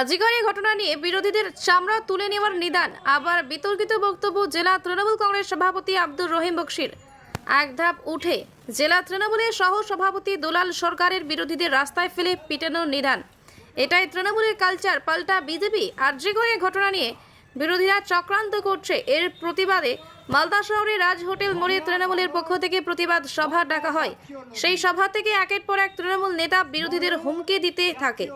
আজিকার ঘটনা নিয়ে বিরোধীদের চামড়া তুলে নেওয়ার নিদান। আবার বিতর্কিত বক্তব্য জেলা তৃণমূল কংগ্রেস সভাপতি আব্দুর রহিম বক্সির। এক ধাপ উঠে জেলা তৃণমূলের সহ সভাপতি দুলাল সরকারের বিরোধীদের রাস্তায় ফেলে পিটানোর নিদান। এটাই তৃণমূলের কালচার, পাল্টা বিজেপি। এই ঘটনা নিয়ে বিরোধীরা চক্রান্ত করছে। এর প্রতিবাদে মালদা শহরে রাজ হোটেল মোড়ে তৃণমূলের পক্ষ থেকে প্রতিবাদ সভা ডাকা হয়। সেই সভা থেকে একের পর এক তৃণমূল নেতা বিরোধীদের হুমকি দিতে থাকে।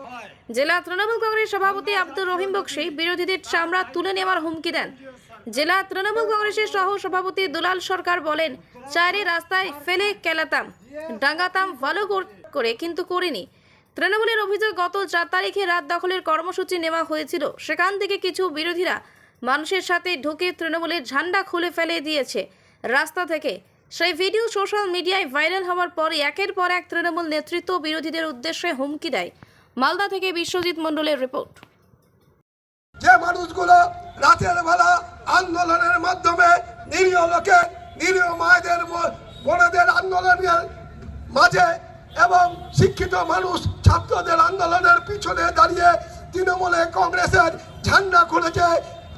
জেলা তৃণমূল কংগ্রেস সভাপতি আব্দুর রহিম বক্সি বিরোধীদের চামড়া তুলে নেওয়ার হুমকি দেন। জেলা তৃণমূল কংগ্রেসের সহ সভাপতি দুলাল সরকার বলেন চায়ের রাস্তায় ফেলে কেলাতাম, ডাঙ্গাতাম, ভালো করে কিন্তু করিনি। তৃণমূলের অভিযোগ, গত চার তারিখে রাত দখলের কর্মসূচি নেওয়া হয়েছিল। সেখান থেকে কিছু বিরোধীরা মানুষের সাথে ঢুকে তৃণমূলের ঝান্ডা খুলে ফেলে দিয়েছে। রাস্তা থেকে সেই ভিডিও সোশ্যাল মিডিয়ায় ভাইরাল হওয়ার পরে একের পর এক তৃণমূল নেতৃত্ব বিরোধীদের উদ্দেশ্যে হুমকি দেয়। মালদা থেকে বিশ্বজিৎ মণ্ডলের রিপোর্ট। যে মানুষগুলো রাতের বেলা আন্দোলনের মাধ্যমে নিরীহ লোকে, নিরীহ মায়েদের বোনেদের আন্দোলনের মাঝে এবং শিক্ষিত মানুষ ছাত্রদের আন্দোলনের পিছনে দাঁড়িয়ে তৃণমূলে কংগ্রেসের ঝান্ডা খুলেছে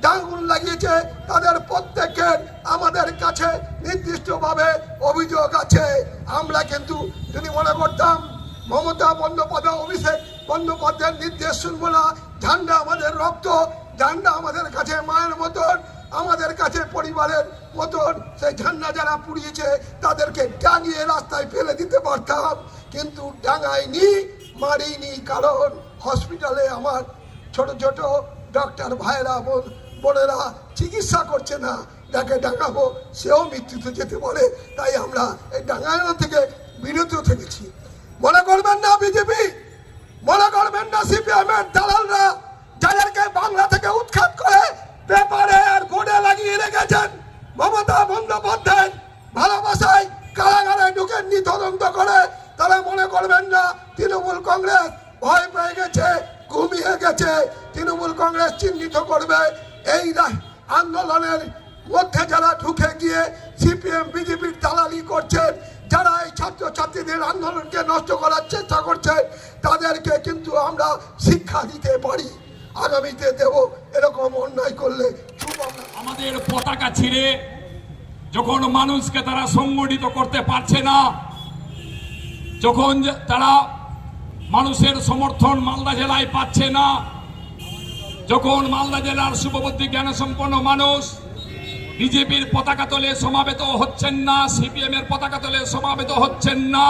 ডাঙ্গুল লাগিয়েছে। তাদের প্রত্যেকের আমাদের কাছে নির্দিষ্টভাবে অভিযোগ আছে। আমরা কিন্তু যদি মনে করতাম, মমতা বন্দ্যোপাধ্যায়, অভিষেক বন্দ্যোপাধ্যায়ের নির্দেশ শুনব না। ঝান্ডা আমাদের রক্ত, ঝান্ডা আমাদের কাছে মায়ের মতন, আমাদের কাছে পরিবারের মতন। সেই ঝান্ডা যারা পুড়িয়েছে, তাদেরকে ডাঙিয়ে রাস্তায় ফেলে দিতে পারতাম। কিন্তু ডাঙাইনি মারিনি কারণ হসপিটালে আমার ছোট ছোট ডক্টর ভাইরা বোন বোনেরা চিকিৎসা করছে না। যাকে ডাঙাবো সেও মৃত্যুতে যেতে পারে। তাই আমরা এই ডাঙানো থেকে বিরত থেকেছি। মনে করবেন না বিজেপি? মনে করবেন না সিপিএম এর দালালরা যাদেরকে বাংলা থেকে উৎখাত করে পেপারে আর বোর্ডে লাগিয়ে রেখেছেন মমতা বন্দ্যোপাধ্যায় ভালোবাসায় কারাগারে ঢুকে তদন্ত করে। তারা মনে করবেন না তৃণমূল কংগ্রেস ভয় পেয়ে গেছে, ঘুমিয়ে গেছে। তৃণমূল কংগ্রেস চিহ্নিত করবে। এই আন্দোলনের মধ্যে যারা ঢুকে গিয়ে সিপিএম বিজেপির দালালি করছেন, যারা এই ছাত্রছাত্রীদের আন্দোলনকে নষ্ট করার চেষ্টা করছে তাদেরকে কিন্তু আমরা শিক্ষা দিতে পারি। আগামীতে দেব এরকম অন্যায় করলে আমাদের পতাকা ছিঁড়ে যখন মানুষকে তারা সংগঠিত করতে পারছে না, যখন তারা মানুষের সমর্থন মালদা জেলায় পাচ্ছে না যখন মালদা জেলার শুভবুদ্ধি জ্ঞানসম্পন্ন মানুষ বিজেপির পতাকা তলে সমাবেত হচ্ছেন না সিপিএম এর পতাকা তলে সমাবেত হচ্ছেন না,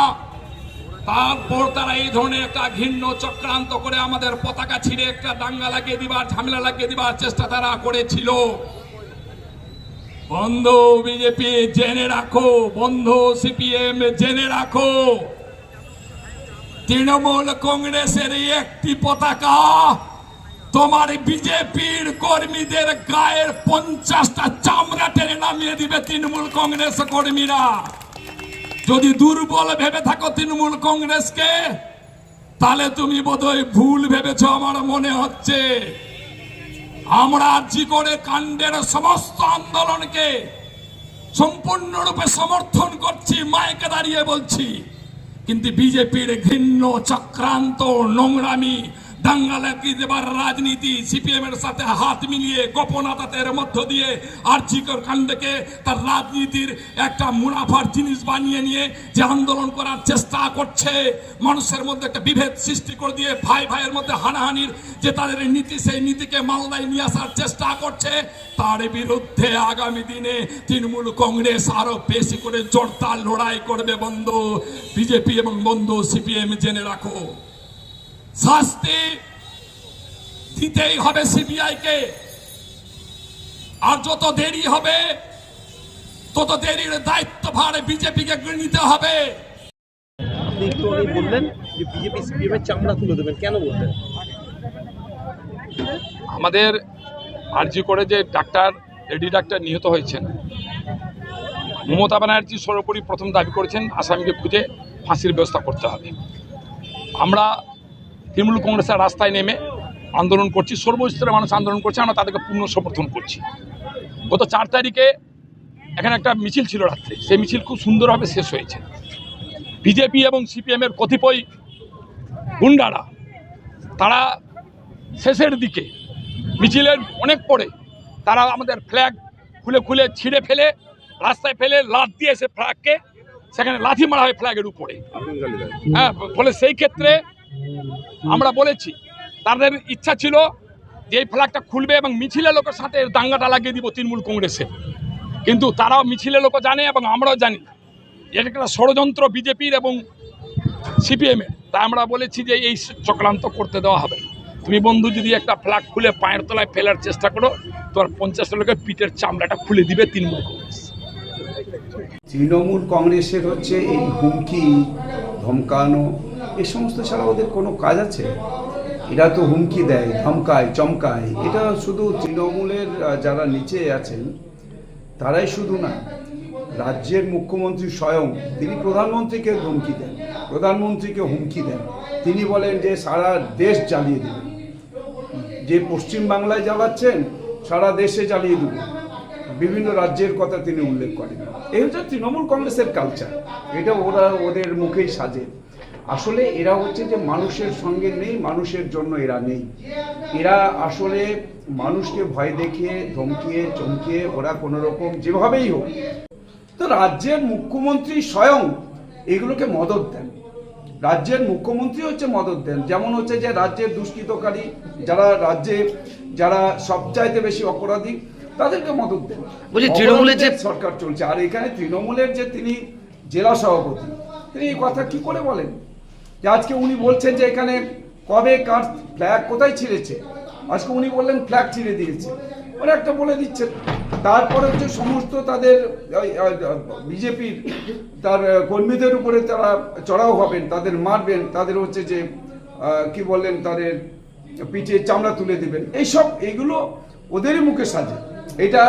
তারপর তারা এই ধরনের একটা ঘৃণ্য চক্রান্ত করে আমাদের পতাকা ছিঁড়ে একটা দাঙ্গা লাগিয়ে দিবার, ঝামেলা লাগিয়ে দিবার চেষ্টা তারা করেছিল। বন্ধু বিজেপি, জেনে রাখো, বন্ধু সিপিএম, জেনে রাখো, তৃণমূল কংগ্রেসের একটি পতাকা তোমার বিজেপির কর্মীদের গায়ের পঞ্চাশটা চামড়া টেনে নামিয়ে দিবে তৃণমূল কংগ্রেস কর্মীরা। যদি দুর্বল ভেবে থাকো তৃণমূল কংগ্রেসকে, তাহলে তুমি বোধহয় ভুল ভেবেছো আমার মনে হচ্ছে। আমরা জি করে কাণ্ডের সমস্ত আন্দোলনকে সম্পূর্ণরূপে সমর্থন করছি, মাইকে দাঁড়িয়ে বলছি। কিন্তু বিজেপির ঘৃণ্য, চক্রান্ত, নোংরামি দাঙ্গা লাগিয়ে দেবার রাজনীতি, সিপিএম এর সাথে হাত মিলিয়ে গোপনাতাতের মধ্য দিয়ে আর্থিকর কাণ্ডকে তার রাজনীতির একটা মুনাফার জিনিস বানিয়ে নিয়ে যে আন্দোলন করার চেষ্টা করছে, মানুষের মধ্যে একটা বিভেদ সৃষ্টি করে দিয়ে ভাই ভাইয়ের মধ্যে হানাহানির যে তাদের নীতি, সেই নীতিকে মালদায় নিয়ে আসার চেষ্টা করছে, তার বিরুদ্ধে আগামী দিনে তৃণমূল কংগ্রেস আরও বেশি করে জোরদার লড়াই করবে বন্ধু। বিজেপি এবং বন্ধু, সিপিএম জেনে রাখো। শাস্তি দিতেই হবে সিবিআই কে আর যত দেরি হবে তত দেরির দায়িত্বভার বিজেপিকে নিতে হবে। আপনি একটু আগে বললেন যে বিজেপি সিপিএম এর চামড়া তুলে দেবেন। কেন বললেন? আমাদের আরজি করে যে ডাক্তার লেডি ডাক্তার নিহত হয়েছেন মমতা ব্যানার্জি সর্বোপরি প্রথম দাবি করেছেন আসামিকে খুঁজে ফাঁসির ব্যবস্থা করতে হবে। আমরা তৃণমূল কংগ্রেসের রাস্তায় নেমে আন্দোলন করছি সর্বস্তরের মানুষ আন্দোলন করছে আমরা তাদেরকে পূর্ণ সমর্থন করছি। গত চার তারিখে এখানে একটা মিছিল ছিল রাত্রে সেই মিছিল খুব সুন্দরভাবে শেষ হয়েছে। বিজেপি এবং সিপিএমের কতিপয় গুন্ডারা তারা শেষের দিকে মিছিলের অনেক পরে তারা আমাদের ফ্ল্যাগ খুলে খুলে ছিঁড়ে ফেলে রাস্তায় ফেলে লাথ দিয়ে সে ফ্ল্যাগকে সেখানে লাথি মারা হয় ফ্ল্যাগের উপরে। হ্যাঁ ফলে সেই ক্ষেত্রে আমরা বলেছি, তাদের ইচ্ছা ছিল যে এই ফ্ল্যাগটা খুলবে এবং মিছিলের লোকের সাথে দাঙ্গাটা লাগিয়ে দিব তৃণমূল কংগ্রেসে। কিন্তু তারাও মিছিলের লোকও জানে এবং আমরাও জানি এটা একটা ষড়যন্ত্র বিজেপির এবং সিপিএমের তাই আমরা বলেছি যে এই চক্রান্ত করতে দেওয়া হবে। তুমি বন্ধু যদি একটা ফ্ল্যাগ খুলে পায়ের তলায় ফেলার চেষ্টা করো, তোমার পঞ্চাশটা লোকের পিঠের চামড়াটা খুলে দিবে তৃণমূল কংগ্রেস। তৃণমূল কংগ্রেসের হচ্ছে এই হুমকি, ধমকানো এ সমস্ত ছাড়া ওদের কোনো কাজ আছে? এরা তো হুমকি দেয়, ধমকায়, চমকায়। এটা শুধু তৃণমূলের যারা নিচে আছেন, তারাই শুধু না, রাজ্যের মুখ্যমন্ত্রী স্বয়ং, তিনি প্রধানমন্ত্রীকে ধমকি দেন, প্রধানমন্ত্রীকে হুমকি দেন। তিনি বলেন যে সারা দেশ জ্বালিয়ে দেবেন যে পশ্চিম বাংলায় জ্বালাচ্ছেন, সারা দেশে জ্বালিয়ে দেবো। বিভিন্ন রাজ্যের কথা তিনি উল্লেখ করেন। এই হচ্ছে তৃণমূল কংগ্রেসের কালচার এটা ওরা ওদের মুখেই সাজে। আসলে এরা হচ্ছে যে মানুষের সঙ্গে নেই মানুষের জন্য এরা নেই। এরা আসলে মানুষকে ভয় দেখিয়ে ধমকিয়ে চমকিয়ে ওরা কোনো রকম যেভাবেই হোক তো রাজ্যের মুখ্যমন্ত্রী স্বয়ং এগুলোকে মদত দেন। রাজ্যের মুখ্যমন্ত্রী হচ্ছে মদত দেন। যেমন হচ্ছে যে রাজ্যের দুষ্কৃতকারী যারা রাজ্যে যারা সবচাইতে বেশি অপরাধী তাদেরকে মদত দেন। বলছি তৃণমূলের যে- সরকার চলছে। আর এখানে তৃণমূলের যে তিনি জেলা সভাপতি তিনি এই কথা কি করে বলেন? যে আজকে উনি বলছেন যে এখানে কবে কার ফ্ল্যাগ কোথায় ছিঁড়েছে? আজকে উনি বললেন ফ্ল্যাগ ছিঁড়ে দিয়েছে। ওরা একটা বলে দিচ্ছেন। তারপরে হচ্ছে সমস্ত তাদের বিজেপির তার কর্মীদের উপরে তারা চড়াও হবেন, তাদের মারবেন, তাদের হচ্ছে যে কি বললেন তাদের, পিঠে চামড়া তুলে দেবেন। এইসব এগুলো ওদেরই মুখে সাজে। এটা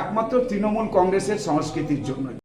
একমাত্র তৃণমূল কংগ্রেসের সংস্কৃতির জন্য।